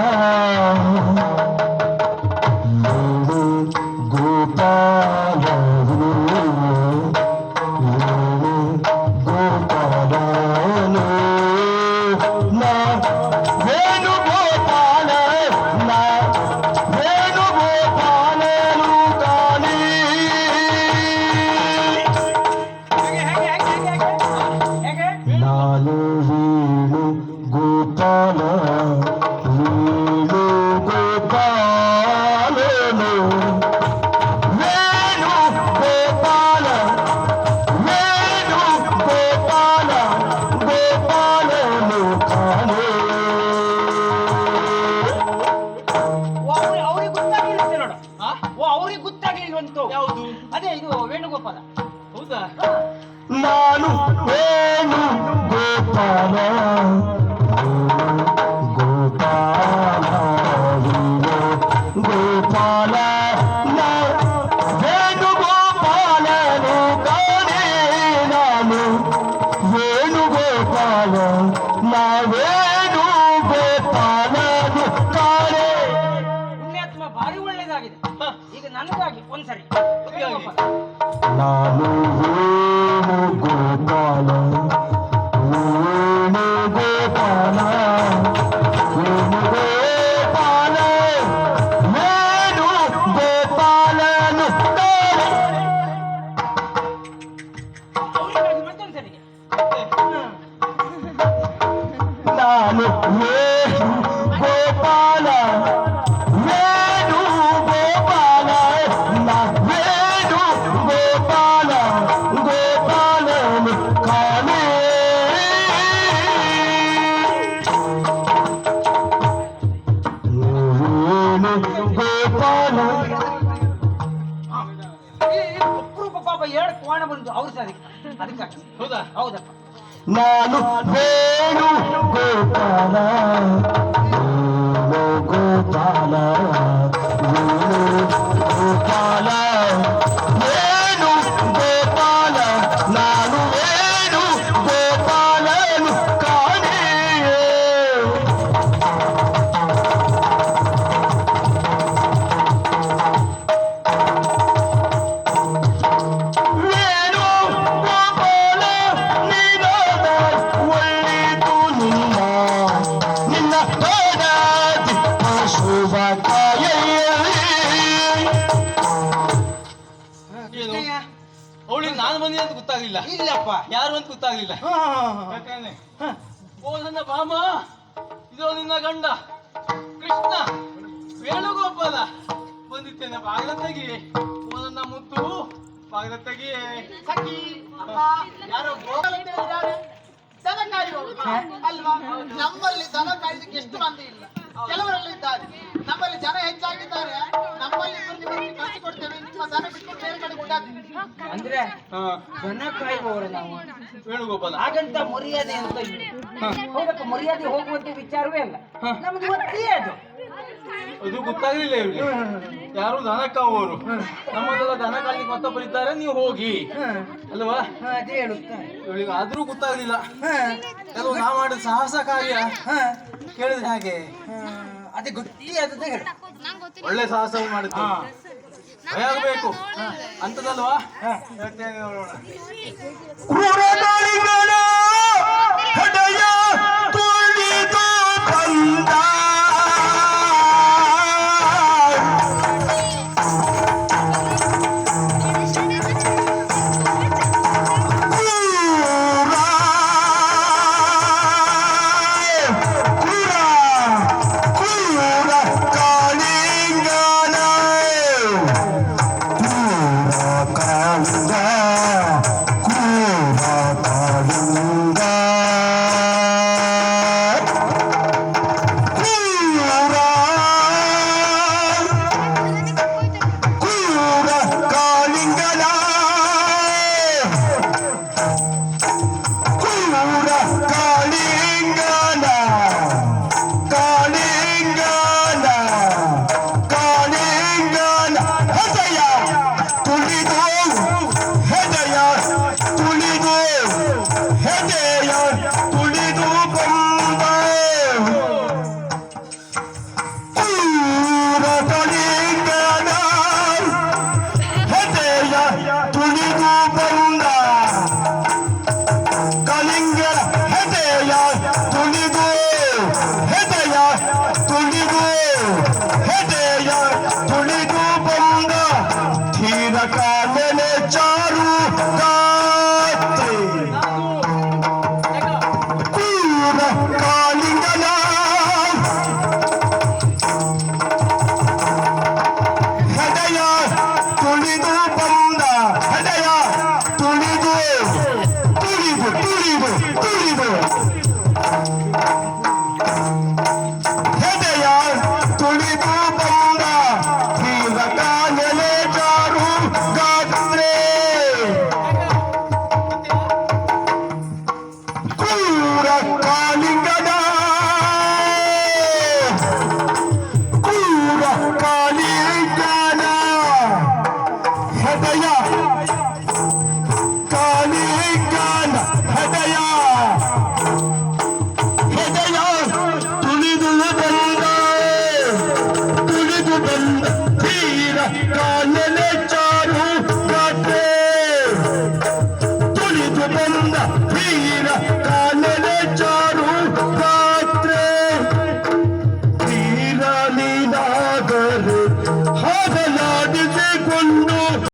Allah ಬಂತು ಯಾವುದು? ಅದೇ ಇದು ವೇಣುಗೋಪಾಲ. ಹೌದಾ? ನಾನು ವೇಣುಗೋಪಾಲ. ಗೋಪಾಲ. ಈ ಅಪರೂಪ ಪಾಪ ಎರಡು ಕೋಣ ಬಂದು ಅವ್ರು ಸರಿ ಅದಕ್ಕಾಗಿ ಹೌದಾ? ಹೌದಪ್ಪ. ನಾನು ವೇಣು ಗೋಪಾಲ. ಗೋಪಾಲ. ಅವಳಿಗೆ ಅಂತ ಗೊತ್ತಾಗ್ಲಿಲ್ಲ. ಇಲ್ಲಪ್ಪ. ಯಾರು ಅಂತ ಗೊತ್ತಾಗ್ಲಿಲ್ಲ. ಓ ನನ್ನ ಬಾಮ ಇದು ನಿನ್ನ ಗಂಡ. ಕೃಷ್ಣ. ವೇಣುಗೋಪಾಲ. ಬಂದಿದ್ದೇನೆ. ಬಾಗಿಲ ತೆಗಿ ಓ ನನ್ನ ಮುತ್ತು. ಬಾಗಿಲ ತೆಗಿ ಸಖಿ ಯಾರೋ ದನ ಅಲ್ವಾ? ನಮ್ಮಲ್ಲಿ ದನ ಕಾಯ್ದಕ್ಕೆ ಎಷ್ಟು ಮಂದಿ ಇಲ್ಲ. ಕೆಲವರಲ್ಲಿ ಇದ್ದಾರೆ. ನಮ್ಮಲ್ಲಿ ಜನ ಹೆಚ್ಚಾಗಿದ್ದಾರೆ. ಅಂದ್ರೆ ಜನ ದನ ಕಾಯುವವರು ನಾವು ವೇಣುಗೋಪಾಲ ಹಾಗಂತ ಮರ್ಯಾದೆ ಅಂತ ಇಲ್ಲ. ಹೌದಪ್ಪ ಮರ್ಯಾದೆ ಹೋಗುವಂತ ವಿಚಾರವೇ ಅಲ್ಲ. ನಮ್ಗೆ ಗೊತ್ತೇ ಅದು. ಅದು ಗೊತ್ತಾಗ್ಲಿಲ್ಲ ಇವ್ರಿಗೆ. ಯಾರು ದನ ಕಾವರು ನಮ್ಮದೆಲ್ಲ ದನ ಕಾಲಿಗೆ ಮತ್ತೊಬ್ಬರು ಇದ್ದಾರೆ ನೀವು ಹೋಗಿ. ಅಲ್ವಾ? ಹಾ, ಅದೇ ಹೇಳುತ್ತಾ. ಇವಳಿಗೆ ಆದ್ರೂ ಗೊತ್ತಾಗ್ಲಿಲ್ಲ. ಹಾ, ಕೆಲವು ನಾ ಮಾಡಿದ ಸಾಹಸ ಕಾರ್ಯ. ಹಾ, ಕೇಳಿದ್ರೆ ಹಾಗೆ. ಹಾ, ಅದೇ ಗೊತ್ತಿ ಆದದ್ದೇ ಹೇಳು. ಒಳ್ಳೆ ಸಾಹಸ ಮಾಡಿದ್ದು. ಆಗ್ಬೇಕು. ಅಂತದಲ್ವಾ? ಹೇಳ್ತೇನೆ ನೋಡೋಣ ಕುರದಳಿಗಳ ಹೃದಯ ತುಳಿದು ಬಂದ ಹೃದಯ ತುಳಿದು ಹೃದಯ মেনে চারু essa aí, ó.